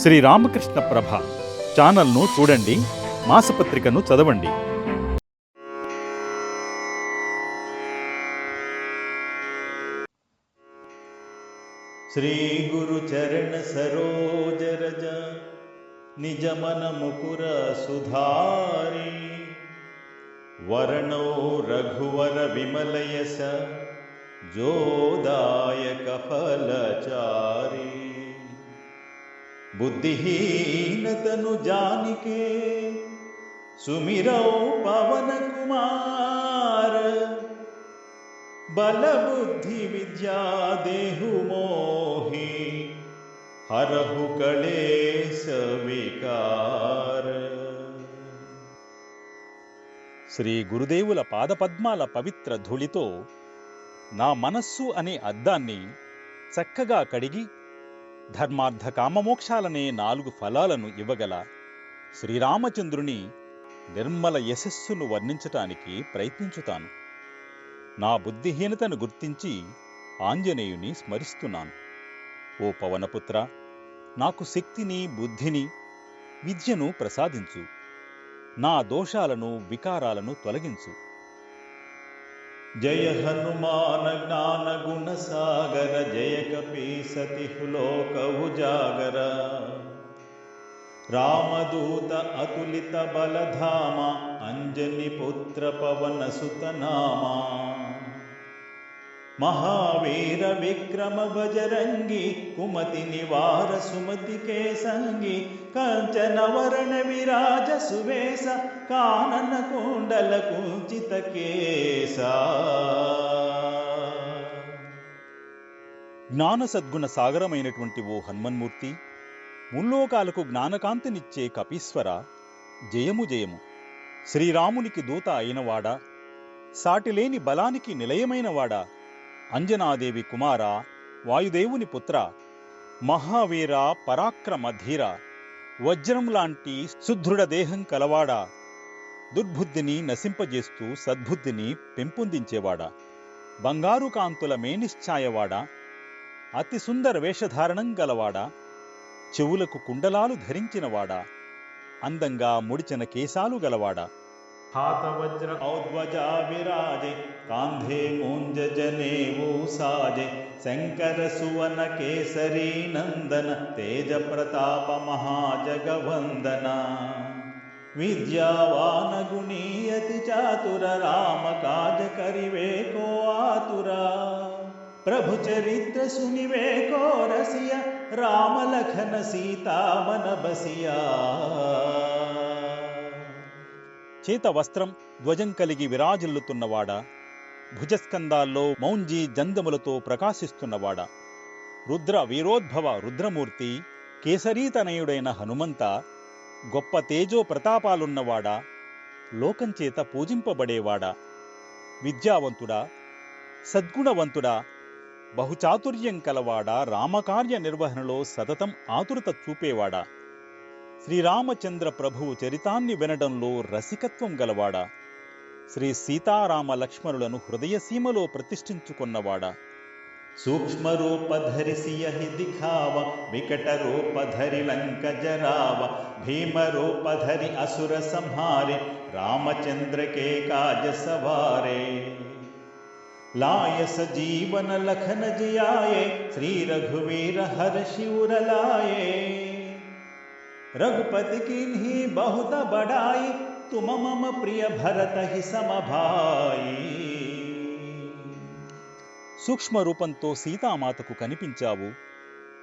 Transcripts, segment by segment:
శ్రీ రామకృష్ణ ప్రభ ఛానల్ను చూడండి మాసపత్రికను చదవండి. శ్రీ గురు చరణ సరోజ రజ నిజ మన ముకుర సుధారి వరణో రఘువర విమలయస జోదాయక ఫలచారీ బుద్ధిహీనతను జానికే సుమిరౌ పవన కుమార బలబుద్ధి విద్యా దేహు మోహి హరహు కళేశ వికార శ్రీ గురుదేవుల పాదపద్మాల పవిత్ర ధూళితో నా మనస్సు అనే అద్దాన్ని చక్కగా కడిగి ధర్మార్థ కామమోక్షాలనే నాలుగు ఫలాలను ఇవ్వగల శ్రీరామచంద్రుని నిర్మల యశస్సును వర్ణించటానికి ప్రయత్నించుతాను. నా బుద్ధిహీనతను గుర్తించి ఆంజనేయుని స్మరిస్తున్నాను. ఓ పవనపుత్ర నాకు శక్తిని బుద్ధిని విద్యను ప్రసాదించు. నా దోషాలను వికారాలను తొలగించు. जय हनुमान ज्ञान गुण सागर जय कपि सति उजागर। रामदूत अतुलित बलधामा बलधाम अञ्जलिपुत्रपवनसुतनामा మహావీర విక్రమ భజరంగి కుమతి నివార సుమతి కే సంగి విరాజ సువేశ కానన కుండల కుంచిత కేశ. జ్ఞాన సద్గుణ సాగరమైనటువంటి ఓ హనుమన్మూర్తి ముల్లోకాలకు జ్ఞానకాంతినిచ్చే కపీశ్వర జయము జయము. శ్రీరామునికి దూత అయినవాడా సాటిలేని బలానికి నిలయమైనవాడా అంజనాదేవి కుమార వాయుదేవుని పుత్ర మహావీర పరాక్రమ ధీర వజ్రం లాంటి సుదృఢ దేహం కలవాడా? దుర్బుద్ధిని నశింపజేస్తూ సద్బుద్ధిని పెంపొందించేవాడా? బంగారు కాంతుల మేనిశ్చాయవాడా? అతి సుందర వేషధారణం గలవాడా? చెవులకు కుండలాలు ధరించినవాడా? అందంగా ముడిచిన కేశాలు గలవాడా? हातवज्र औध्वजा विराजे कान्धे वो साजे प्रताप नन्दन विद्यावान गुणीयति चातुर रामकाजकरिवे को आतुरा। प्रभुचरित्र सुनिवे को रसिया रामलखन सीता मन बसिया। చేత వస్త్రం ధ్వజం కలిగి విరాజిల్లుతున్నవాడా భుజస్కందాల్లో మౌంజీ జందములతో ప్రకాశిస్తున్నవాడా. రుద్ర వీరోద్భవ రుద్రమూర్తి కేసరీతనయుడైన హనుమంత గొప్ప తేజో ప్రతాపాలున్నవాడా లోకంచేత పూజింపబడేవాడా. విద్యావంతుడా సద్గుణవంతుడా బహుచాతుర్యం కలవాడా రామకార్య నిర్వహణలో సతతం ఆతురత చూపేవాడా. శ్రీరామచంద్ర ప్రభువు చరితాన్ని వినడంలో రసికత్వం గలవాడా. శ్రీ సీతారామ లక్ష్మణులను హృదయసీమలో ప్రతిష్ఠించుకున్నవాడా. సూక్ష్మరూపధరిసి దిఖావ వికటరూపధరి భీమరూపధరి కాజ లాయస జీవన లఖన జయాయే శ్రీ రఘువీర హర శివురలాయే रघुपति किन्ही बहुत बड़ाई तुम मम प्रिय भरत ही समभाई సూక్ష్మ రూపంతో సీతామాతకు కనిపించావు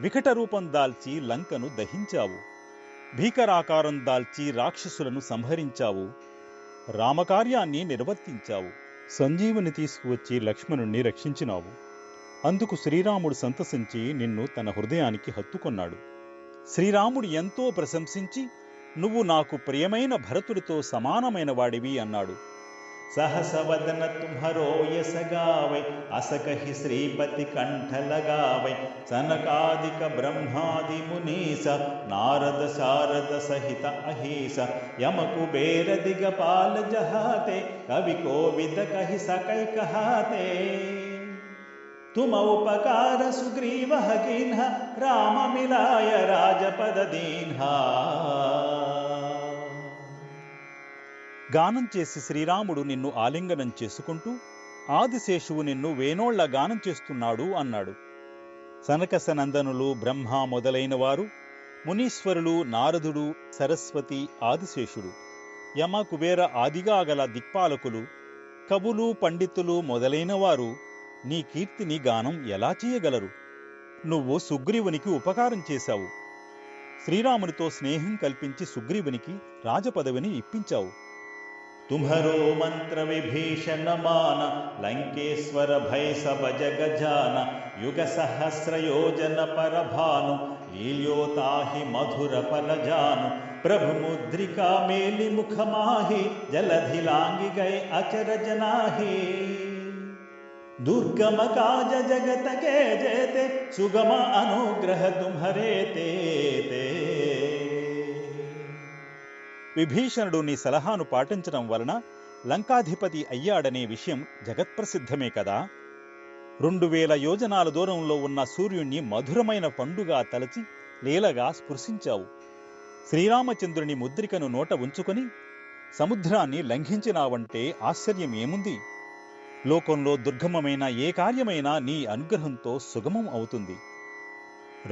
వికట రూపం దాల్చి లంకను దహించావు భీకరాకారం దాల్చి రాక్షసులను సంహరించావు రామకార్యాన్ని నిర్వర్తించావు సంజీవుని తీసుకువచ్చి లక్ష్మణుణ్ణి రక్షించినావు అందుకు శ్రీరాముడు సంతసించి నిన్ను తన హృదయానికి హత్తుకొన్నాడు శ్రీరాముడు ఎంతో ప్రశంసించి నువ్వు నాకు ప్రియమైన భరతుడితో సమానమైన వాడివి అన్నాడు. సహసవదన తుమ్హరో యసగావై అసకహి శ్రీపతి కంఠలగావై సనకాదిక బ్రహ్మాది మునీస నారద శారద సహిత అహీస యమకు బేర దిగపాల జహాతే కవి కోవిద కహి సకై కహాతే कोविद कहि सकै कहाते तुम उपकार सुग्रीव किन्ह राम मिलाय राजपद दीन्हा గానం చేసి శ్రీరాముడు నిన్ను ఆలింగనం చేసుకుంటూ ఆదిశేషువు నిన్ను వేనోళ్ల గానం చేస్తున్నాడు అన్నాడు సనకసనందనులు బ్రహ్మ మొదలైన వారు మునీశ్వరులు నారదుడు సరస్వతి ఆదిశేషుడు యమ కుబేర ఆదిగా గల దిక్పాలకులు కవులు పండితులు మొదలైన వారు నీ కీర్తిని గానం ఎలా చేయగలరు? నువ్వు సుగ్రీవునికి ఉపకారం చేశావు. శ్రీరామునితో స్నేహం కల్పించి సుగ్రీవునికి రాజపదవిని ఇప్పించావు. తుమరో మంత్ర విభీషణమాన లంకేశ్వర భయ సభ యుగ సహస్రయోజన పరభాను లీల్యోతాహి మధుర పరజాను ప్రభు ముద్రికా మేలి ముఖమాహి జలధిలాంగి గై అచర జనాహే. दुर्गम काज जगत के जेते सुगम अनुग्रह तुम्हरे ते ते విభీషణుడు నీ సలహాను పాటించడం వలన లంకాధిపతి అయ్యాడనే విషయం జగత్ప్రసిద్ధమే కదా రెండు వేల యోజనాల దూరంలో ఉన్న సూర్యుణ్ణి మధురమైన పండుగా తలచి లీలగా స్పృశించావు శ్రీరామచంద్రుని ముద్రికను నోట ఉంచుకొని సముద్రాన్ని లంఘించినావంటే ఆశ్చర్యం ఏముంది లోకంలో దుర్గమమైన ఏ కార్యమైనా నీ అనుగ్రహంతో సుగమం అవుతుంది.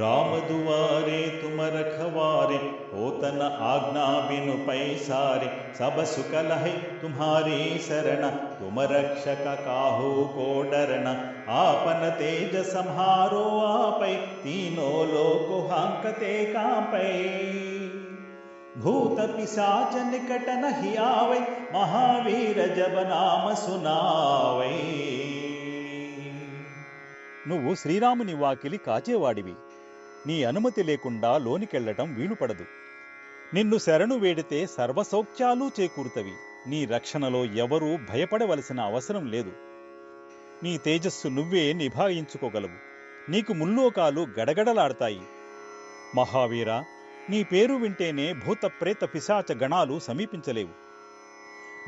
రామదువారే తుమరఖవారే ఓ తన ఆజ్ఞా బిను పైసారే సబ సుకలహై తుమారే శరణ తుమరక్షక రక్షక కాహు కోడరణ ఆపన తేజ సంహారో ఆపై తీనో లోకుహాంకతే కాపై भूत पिशाच निकट नहीं आवे महावीर जब नाम सुनावै నువ్వు శ్రీరాముని వాకిలి కాచేవాడివి నీ అనుమతి లేకుండా లోనికెళ్లటం వీలుపడదు నిన్ను శరణు వేడితే సర్వసౌఖ్యాలు చేకూరుతవి నీ రక్షణలో ఎవరూ భయపడవలసిన అవసరం లేదు నీ తేజస్సు నువ్వే నిభాయించుకోగలవు నీకు ముల్లోకాలు గడగడలాడతాయి మహావీర నీ పేరు వింటేనే భూత ప్రేత పిశాచ గణాలు సమీపించలేవు.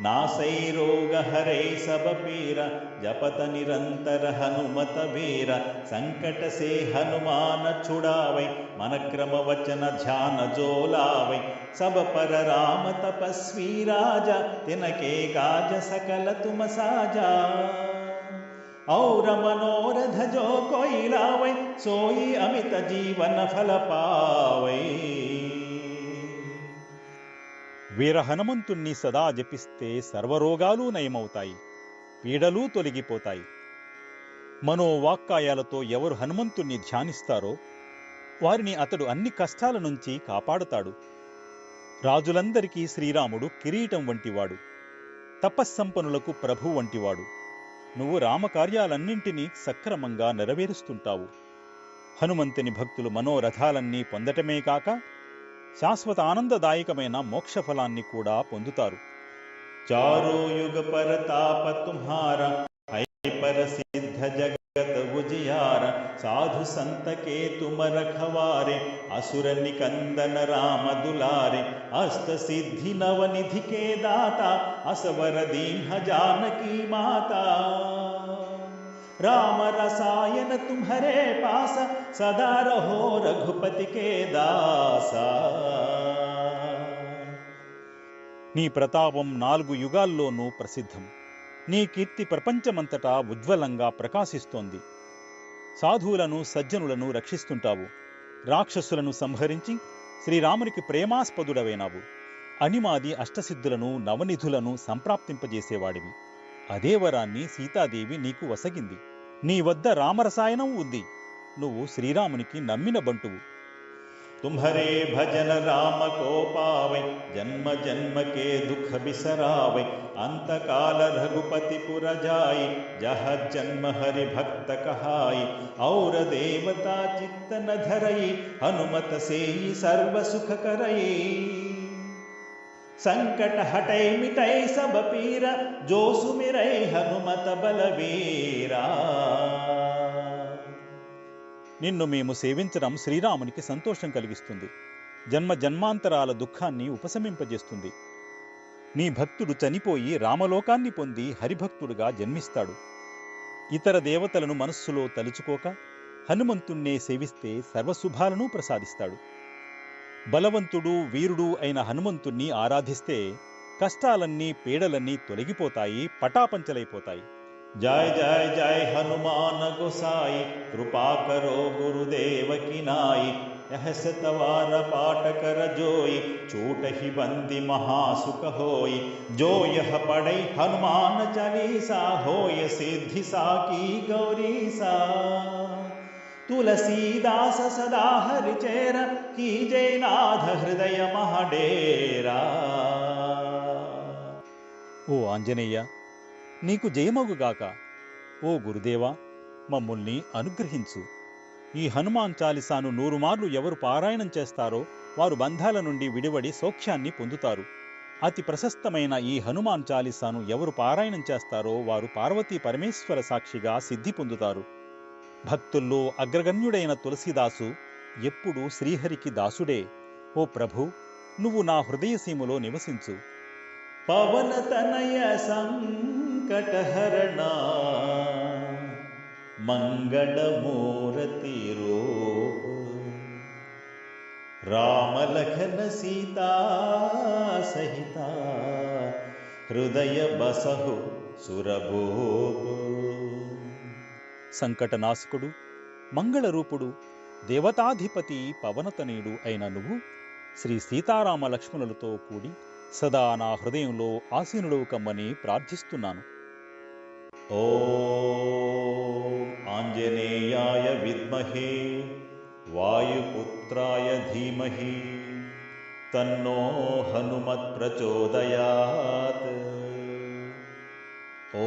నాసైరోగ హరై సబపీర జపత నిరంతర హనుమత వీర సంకటసే హనుమాన చుడావై మనక్రమ వచన ధ్యాన జోలావై సబ పర రామ తపస్వీ రాజా తినకే కాజ సకల తుమ సాజా. ఔర మనోరథ జో కోయిలావై సోయి అమిత జీవన ఫల పావై. వీర హనుమంతుణ్ణి సదా జపిస్తే సర్వరోగాలు నయమవుతాయి. పీడలు తొలగిపోతాయి. మనోవాక్కాయాలతో ఎవరు హనుమంతుణ్ణి ధ్యానిస్తారో వారిని అతడు అన్ని కష్టాల నుంచి కాపాడుతాడు. రాజులందరికీ శ్రీరాముడు కిరీటం వంటివాడు. తపస్సంపన్నులకు ప్రభు వంటివాడు. నువ్వు రామకార్యాలన్నింటినీ సక్రమంగా నెరవేరుస్తుంటావు. హనుమంతుని భక్తులు మనోరథాలన్నీ పొందటమే కాక శాశ్వత ఆనందదాయకమైన మోక్ష ఫలాన్ని కూడా పొందుతారు. చారో యుగ పరతాప తుమ్హార హై పరసిద్ధ జగత ఉజియార సాధు సంత తుమ రఖవారే అసుర నికందన రామ దులారే అస్త సిద్ధి నవనిధికే దాత అసవర దీన్హ జానకీ మాతా. राम रसायन तुम्हारे पास सदा रहो रघुपति के दासा నీ ప్రతాపం నాలుగు యుగాల్లోనూ ప్రసిద్ధం నీ కీర్తి ప్రపంచమంతటా ఉజ్వలంగా ప్రకాశిస్తోంది సాధువులను సజ్జనులను రక్షిస్తుంటావు రాక్షసులను సంహరించి శ్రీరామునికి ప్రేమాస్పదుడవైనావు అనిమాది అష్టసిద్ధులను నవనిధులను సంప్రాప్తింపజేసేవాడివి అదే వరాన్ని సీతాదేవి నీకు వసగింది నీ వద్ద రామరసాయనం ఉంది. నువ్వు శ్రీరామునికి నమ్మిన బంటువు. తుంభరే భజన రామ కోపావై జన్మ జన్మకే దుఃఖ బిసరావై అంతకాల రఘుపతి పురజాయి జహ జన్మ హరి భక్త కహాయి ఔర దేవతా చిత్తన ధరై హనుమత సేయి సర్వసుఖకరయే ಸಂಕಟ ಹಟೈ ಮಿತೈ ಸಬಪೀರ ಜೋಸುಮಿರೈ ಹನುಮತ ಬಲವೀರ నిన్ను మేము సేవించడం శ్రీరామునికి సంతోషం కలిగిస్తుంది. జన్మ జన్మాంతరాల దుఃఖాన్ని ఉపశమింపజేస్తుంది. నీ భక్తుడు చనిపోయి రామలోకాన్ని పొంది హరిభక్తుడుగా జన్మిస్తాడు. ఇతర దేవతలను మనస్సులో తలుచుకోక హనుమంతుణ్ణే సేవిస్తే సర్వశుభాలను ప్రసాదిస్తాడు. బలవంతుడు వీరుడు అయిన హనుమంతుణ్ణి ఆరాధిస్తే కష్టాలన్నీ పీడలన్నీ తొలగిపోతాయి పటాపంచలైపోతాయి. జయ జయ జయ హనుమాన గుసాయి కృపాకరో గురుదేవకి నాయి యహసతవార పాటకర జోయి చూటహి బంది మహాసుఖ హోయి జోయహ పడై హనుమాన చలీసా హోయ సిద్ధి సాకి గౌరీసా. तुलसीदास सदा हरि चेर की जयनाथ हृदय महाडेरा ఓ ఆంజనేయ నీకు జయమగుగాక ఓ గురుదేవా మమ్ముల్ని అనుగ్రహించు ఈ హనుమాన్ చాలిసాను నూరు మార్లు ఎవరు పారాయణం చేస్తారో వారు బంధాల నుండి విడివడి సౌఖ్యాన్ని పొందుతారు అతి ప్రశస్తమైన ఈ హనుమాన్ చాలిసాను ఎవరు పారాయణం చేస్తారో వారు పార్వతీ పరమేశ్వర సాక్షిగా సిద్ధి పొందుతారు భక్తుల్లో అగ్రగణ్యుడైన తులసీదాసు ఎప్పుడూ శ్రీహరికి దాసుడే. ఓ ప్రభు నువ్వు నా హృదయసీమలో నివసించు. పవన తనయ సంకటహరణ మంగళమూరతి రామలఖన సీతా సహిత హృదయ బసహు సురభూప. సంకటనాశకుడు మంగళరూపుడు దేవతాధిపతి పవనతనయుడు అయిన నువ్వు శ్రీ సీతారామ లక్ష్మణులతో కూడి సదా నా హృదయంలో ఆసీనుడవు కమ్మని ప్రార్థిస్తున్నాను. ఓ ఆంజనేయాయ విద్మహే వాయుపుత్రాయ ధీమహి తన్నో హనుమత్ ప్రచోదయాత్. ఓ